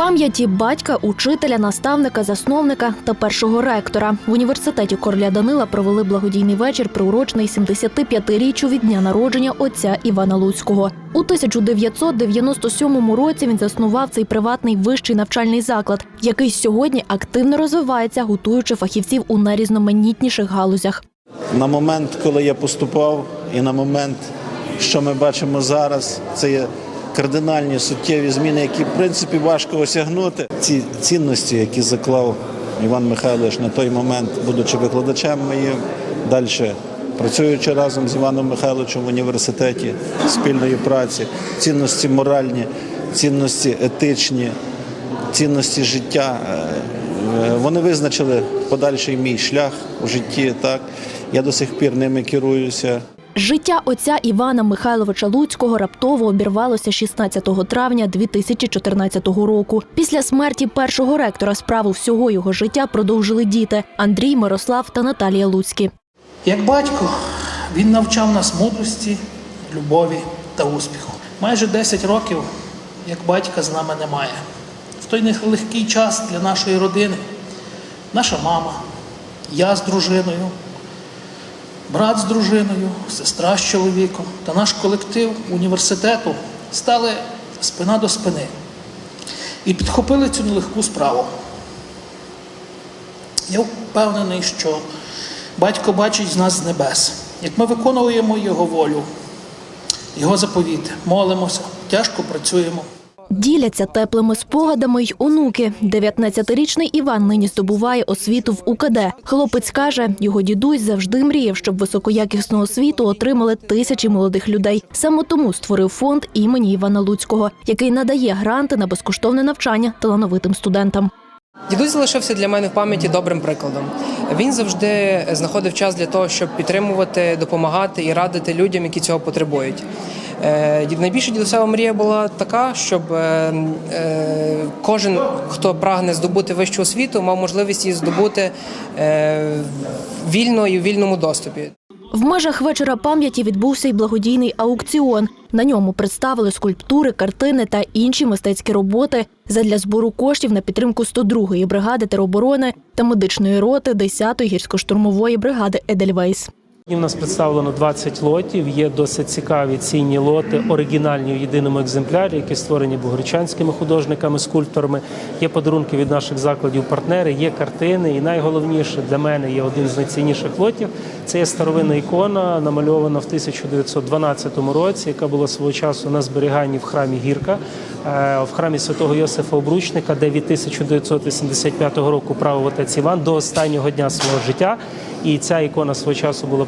Пам'яті батька, учителя, наставника, засновника та першого ректора в університеті Короля Данила провели благодійний вечір, приурочений 75-річчю від дня народження отця Івана Луцького. У 1997 році він заснував цей приватний вищий навчальний заклад, який сьогодні активно розвивається, готуючи фахівців у найрізноманітніших галузях. На момент, коли я поступав, і на момент, що ми бачимо зараз, це є кардинальні суттєві зміни, які в принципі важко осягнути. Ці цінності, які заклав Іван Михайлович на той момент, будучи викладачем моїм, далі працюючи разом з Іваном Михайловичем в університеті спільної праці, цінності моральні, цінності етичні, цінності життя. е, Вони визначили подальший мій шлях у житті. Так я до сих пір ними керуюся. Життя отця Івана Михайловича Луцького раптово обірвалося 16 травня 2014 року. Після смерті першого ректора справу всього його життя продовжили діти Андрій, Мирослав та Наталія Луцькі. Як батько, він навчав нас мудрості, любові та успіху. Майже 10 років, як батька, з нами немає. В той нелегкий час для нашої родини наша мама, я з дружиною, брат з дружиною, сестра з чоловіком та наш колектив університету стали спина до спини і підхопили цю нелегку справу. Я впевнений, що батько бачить з нас з небес, як ми виконуємо Його волю, Його заповіти, молимося, тяжко працюємо. Діляться теплими спогадами й онуки. 19-річний Іван нині здобуває освіту в УКД. Хлопець каже, його дідусь завжди мріяв, щоб високоякісну освіту отримали тисячі молодих людей. Саме тому створив фонд імені Івана Луцького, який надає гранти на безкоштовне навчання талановитим студентам. Дідусь залишився для мене в пам'яті добрим прикладом. Він завжди знаходив час для того, щоб підтримувати, допомагати і радити людям, які цього потребують. Е, Найбільша дідусева мрія була така, щоб е, е, кожен, хто прагне здобути вищу освіту, мав можливість її здобути вільно і в вільному доступі. В межах вечора пам'яті відбувся й благодійний аукціон. На ньому представили скульптури, картини та інші мистецькі роботи задля збору коштів на підтримку 102-ї бригади тероборони та медичної роти 10-ї гірсько-штурмової бригади Едельвейс. І в нас представлено 20 лотів. Є досить цікаві цінні лоти, оригінальні в єдиному екземплярі, які створені богородчанськими художниками, скульпторами. Є подарунки від наших закладів партнери, є картини. І найголовніше для мене є один з найцінніших лотів. Це є старовинна ікона, намальована в 1912 році, яка була свого часу на зберіганні в храмі Гірка, в храмі святого Йосифа Обручника, де від 1985 року правив отець Іван до останнього дня свого життя. І ця ікона свого часу була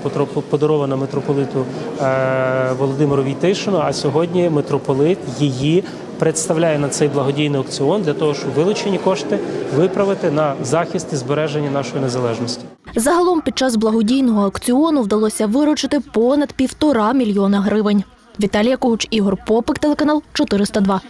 подарована митрополиту е, Володимиру Війтишину. А сьогодні митрополит її представляє на цей благодійний аукціон для того, щоб вилучені кошти виправити на захист і збереження нашої незалежності. Загалом під час благодійного аукціону вдалося виручити понад півтора мільйона гривень. Віталія Когуч, Ігор Попик, телеканал 402.